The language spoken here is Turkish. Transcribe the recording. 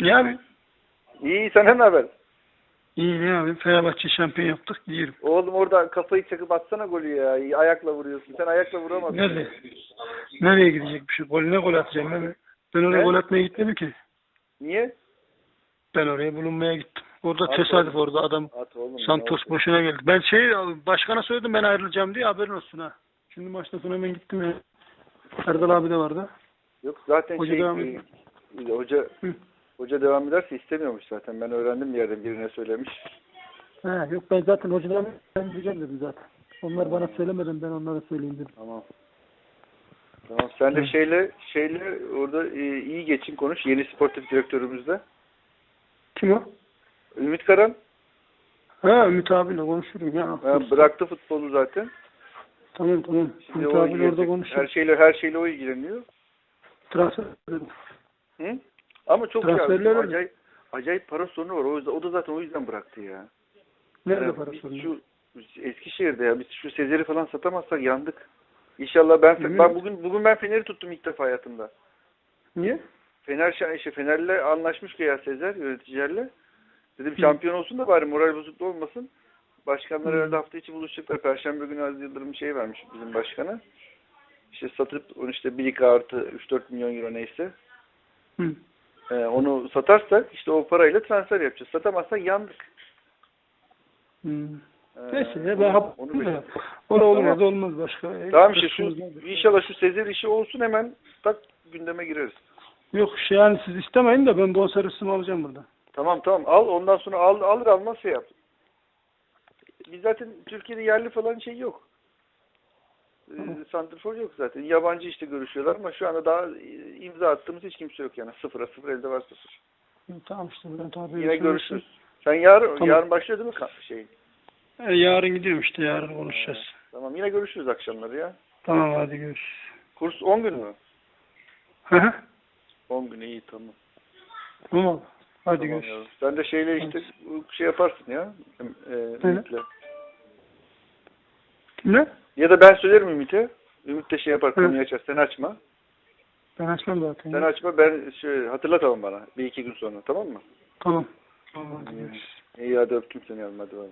Ne abi? İyi senden ne haber? İyi ne abi? Fenerbahçe şampiyon yaptık. Gidiyorum. Oğlum orada kafayı çakıp atsana golü ya. Ayakla vuruyorsun. Sen ayakla vuramazsın. Nerede? Nereye gidecek bir şey? Golüne gol atacağım ben. Ben oraya Ne? gol atmaya gitmedim ki. Niye? Ben oraya bulunmaya gittim. Orada At tesadüf orada adam At oğlum. Santos boşuna geldi. Ben şey başkana söyledim ben ayrılacağım diye haberin olsun ha. Şimdi maçtan sonra hemen gittim ya. Erdal abi de vardı. Yok zaten Hoca şey devam e, hoca Hı. Hoca devam ederse istemiyormuş zaten. Ben öğrendim bir yerden birine söylemiş. Ha, yok ben zaten hocadan ben diyeceğim dedim zaten. Onlar bana söylemeden ben onlara söyleyeyim dedim. Tamam. Tamam sen de Hı. şeyle şeyle orada e, iyi geçin konuş yeni sportif direktörümüzle. Kim o? Ümit Karan Ha Ümit abiyle konuşurum ya. ha, bıraktı futbolu zaten. Tamam tamam. Şimdi Ümit abiyle orada konuşurum. Her şeyle her şeyle o ilgileniyor. Transfer. Hı? Ama çok Transferler acayip acayip para sorunu var. O yüzden o da zaten o yüzden bıraktı ya. Nerede Yani para sorunu? Şu Eskişehir'de ya biz şu Sezer'i falan satamazsak yandık. İnşallah ben Yemin ben bugün bugün ben Fener'i tuttum ilk defa hayatımda. Niye? Fener işte Fener'le anlaşmış ki ya Sezer yöneticilerle. Dedim Hı. şampiyon olsun da bari moral bozukluğu olmasın. Başkanlar Hı. herhalde hafta içi buluşacaklar. Perşembe günü Aziz Yıldırım şey vermiş bizim başkana. İşte satıp onu işte 1 artı 3-4 milyon euro neyse. Hı. Ee, onu satarsak işte o parayla transfer yapacağız. Satamazsak yandık. Hmm. Ee, Neyse ya onu- ben hap onu da. O da olmaz olmaz başka. E, Tamam işte şu inşallah şu Sezer işi olsun hemen tak gündeme gireriz. Yok şey yani siz istemeyin de ben bonservisimi alacağım burada. Tamam tamam al ondan sonra al, alır almaz şey yap. Biz zaten Türkiye'de yerli falan şey yok. Santrfor yok zaten. Yabancı işte görüşüyorlar ama şu anda daha e, imza attığımız hiç kimse yok yani. Sıfıra sıfır elde var sıfır. Tamam işte Bülent abi. Yine görüşürüz. Sen yarın Tamam. yarın başlıyor değil mi şey? E, yarın gidiyorum işte yarın konuşacağız. Tamam yine görüşürüz akşamları ya. Tamam hadi görüşürüz. Kurs 10 gün mü? Hı hı. 10 gün iyi tamam. Tamam. Hadi Tamam görüşürüz. yavrum. Sen de şeyle işte bu şey yaparsın ya. E, Ümit'le. Ne? Ya da ben söylerim Ümit'e. Ümit de şey yapar konuyu açar. Sen açma. Ben açmam zaten. Sen açma ben şey, hatırlatalım bana bir iki gün sonra tamam mı? Tamam. Tamam görüşürüz. İyi hadi öptüm seni yavrum hadi bay.